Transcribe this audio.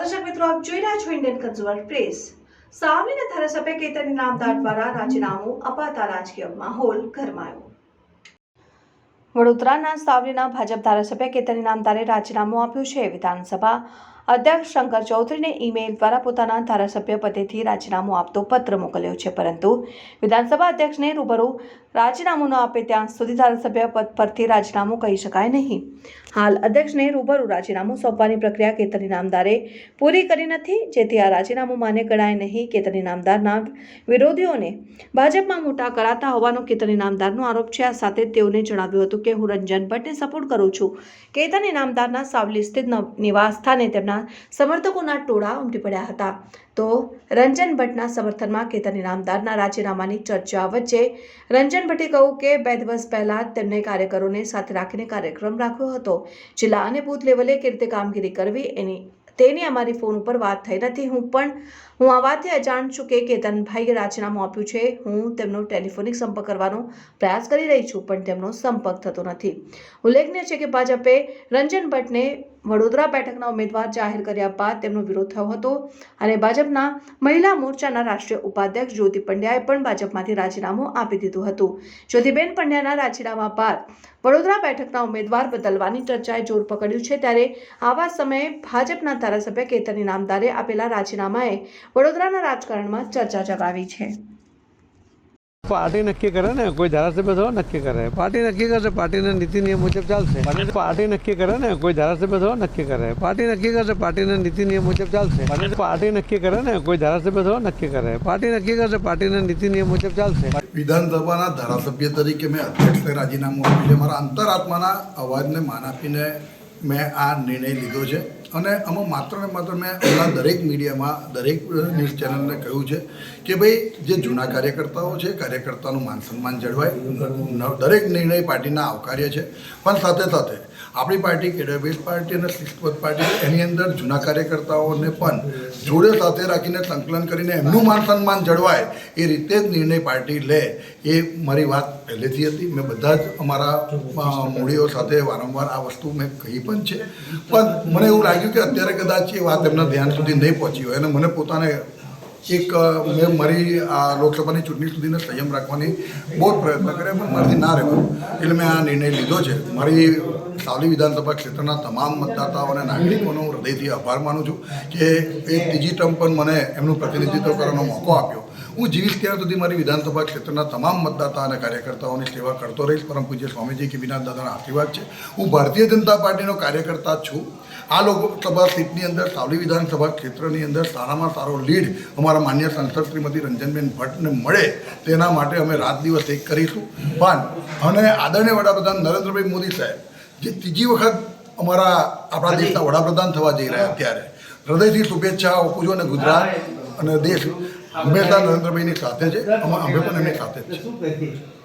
દર્શક મિત્રો, આપ જોઈ રહ્યા છો ઇન્ડિયન કન્ઝ્યુમર પ્રેસ સામેના ધારાસભ્ય કેતન નામદાર દ્વારા રાજીનામું અપાતા રાજકીય માહોલ ગરમાયો. વડોદરાના સાવલીના ભાજપ ધારાસભ્ય કેતન નામદારે રાજીનામું આપ્યું છે. વિધાનસભા અધ્યક્ષ શંકર ચૌધરીને ઈમેલ દ્વારા પોતાના ધારાસભ્ય પદેથી રાજીનામું આપતો પત્ર મોકલ્યો છે, પરંતુ વિધાનસભા અધ્યક્ષને રૂબરૂ રાજીનામું ન આપે ત્યાં સુધી ધારાસભ્ય પદ પરથી રાજીનામું કહી શકાય નહીં. હાલ અધ્યક્ષને રૂબરૂ રાજીનામું સોંપવાની પ્રક્રિયા કેતની નામદારે પૂરી કરી નથી, જેથી આ રાજીનામું માન્ય ગણાય નહીં કેતની નામદારના વિરોધીઓને. ભાજપમાં મોટા કરાતા હોવાનો કેતન નામદારનો આરોપ છે. આ સાથે તેઓને જણાવ્યું હતું કે હું રંજન ભટ્ટને સપોર્ટ કરું છું. કેતન નામદારના સાવલી સ્થિત નવ- નિવાસ સ્થાને તેમના સમર્થકોના ટોળા ઉમટી પડ્યા હતા. તો રંજન ભટ્ટના સમર્થનમાં કેતન ઇનામદારના રાજીનામાની ચર્ચા વચ્ચે રંજન ભટ્ટે કહ્યું કે બે દિવસ પહેલા તેમને કાર્યકરોને સાથે રાખીને કાર્યક્રમ રાખ્યો હતો. જિલ્લા અને બૂથ લેવલે કેવી રીતે કામગીરી કરવી એની, તેની અમારી ફોન ઉપર વાત થઈ નથી. હું પણ, હું આ વાતથી અજાણ છું કે કેતનભાઈએ રાજીનામું આપ્યું છે. હું તેમનો ટેલિફોનિક સંપર્ક કરવાનો પ્રયાસ કરી રહી છું, પણ તેમનો સંપર્ક થતો નથી. ઉલ્લેખનીય છે કે ભાજપે રંજન ભટ્ટને વડોદરા બેઠકના ઉમેદવાર જાહેર કર્યા બાદ તેમનો વિરોધ થયો હતો. અને ભાજપના મહિલા મોરચાના રાષ્ટ્રીય ઉપાધ્યક્ષ જ્યોતિ પંડ્યાએ પણ ભાજપમાંથી રાજીનામું આપી દીધું હતું. જ્યોતિબેન પંડ્યાના રાજીનામા બાદ વડોદરા બેઠકના ઉમેદવાર બદલવાની ચર્ચાએ જોર પકડ્યું છે. ત્યારે આવા સમયે ભાજપના ધારાસભ્ય કેતન ઇનામદારે આપેલા રાજીનામાએ વડોદરાના રાજકારણમાં ચર્ચા જગાવી છે. પાર્ટી નક્કી કરે ને કોઈ ધારાસભ્ય થોડો નક્કી કરે. પાર્ટી નક્કી કરશે પાર્ટીના નીતિ નિયમ મુજબ ચાલશે. પાર્ટી નક્કી કરે ને કોઈ ધારાસભ્ય થોડો નક્કી કરે. પાર્ટી નક્કી કરશે પાર્ટીના નીતિ નિયમ મુજબ ચાલશે. પાર્ટી નક્કી કરે ને કોઈ ધારાસભ્ય થોડો નક્કી કરે. પાર્ટી નક્કી કરશે પાર્ટીના નીતિ નિયમ મુજબ ચાલશે. વિધાનસભાના ધારાસભ્ય તરીકે મેં અધ્યક્ષને રાજીનામું આપ્યું છે. મારા અંતરાત્માના અવાજને માન આપીને મેં આ નિર્ણય લીધો છે. અને આમાં માત્ર ને માત્ર મેં હમણાં દરેક મીડિયામાં, દરેક ન્યૂઝ ચેનલને કહ્યું છે કે ભાઈ, જે જૂના કાર્યકર્તાઓ છે, કાર્યકર્તાનું માન સન્માન જળવાય. દરેક નિર્ણય પાર્ટીના આવકાર્ય છે. પણ સાથે સાથે આપણી પાર્ટી કેડરબેઝ પાર્ટી અને શિસ્તબદ્ધ પાર્ટી એની અંદર જૂના કાર્યકર્તાઓને પણ જોડે સાથે રાખીને સંકલન કરીને એમનું માન સન્માન જળવાય એ રીતે જ નિર્ણય પાર્ટી લે એ મારી વાત પહેલેથી હતી. મેં બધા જ અમારા મૂડીઓ સાથે વારંવાર આ વસ્તુ મેં કહી પણ છે. પણ મને એવું લાગ્યું કે અત્યારે કદાચ એ વાત એમના ધ્યાન સુધી નહીં પહોંચી હોય અને મને પોતાને એક મેં મારી આ લોકસભાની ચૂંટણી સુધીને સંયમ રાખવાની બહુ જ પ્રયત્ન કર્યા, પણ મારાથી ના રહેવું એટલે મેં આ નિર્ણય લીધો છે. મારી સાવલી વિધાનસભા ક્ષેત્રના તમામ મતદાતાઓ અને નાગરિકોનો હૃદયથી આભાર માનું છું કે એક ત્રીજી ટર્મ પણ મને એમનું પ્રતિનિધિત્વ કરવાનો મોકો આપ્યો. હું જીવીશ ત્યાં સુધી મારી વિધાનસભા ક્ષેત્રના તમામ મતદાતા અને કાર્યકર્તાઓની સેવા કરતો રહીશ પરમ પૂજ્ય સ્વામીજી કિબીનાથ દાદાના આશીર્વાદ છે. હું ભારતીય જનતા પાર્ટીનો કાર્યકર્તા છું. આ લોકસભા સીટની અંદર સાવલી વિધાનસભા ક્ષેત્રની અંદર સારામાં સારો લીડ અમારા માન્ય સાંસદ શ્રીમતી રંજનબેન ભટ્ટને મળે તેના માટે અમે રાત દિવસ એક કરીશું. પણ અને આદરણીય વડાપ્રધાન નરેન્દ્રભાઈ મોદી સાહેબ જે ત્રીજી વખત અમારા આપણા દેશના વડાપ્રધાન થવા જઈ રહ્યા અત્યારે હૃદયથી શુભેચ્છા આપું છું અને ગુજરાત અને દેશ હંમેશા નરેન્દ્રભાઈની સાથે છે. અમે પણ એમની સાથે છે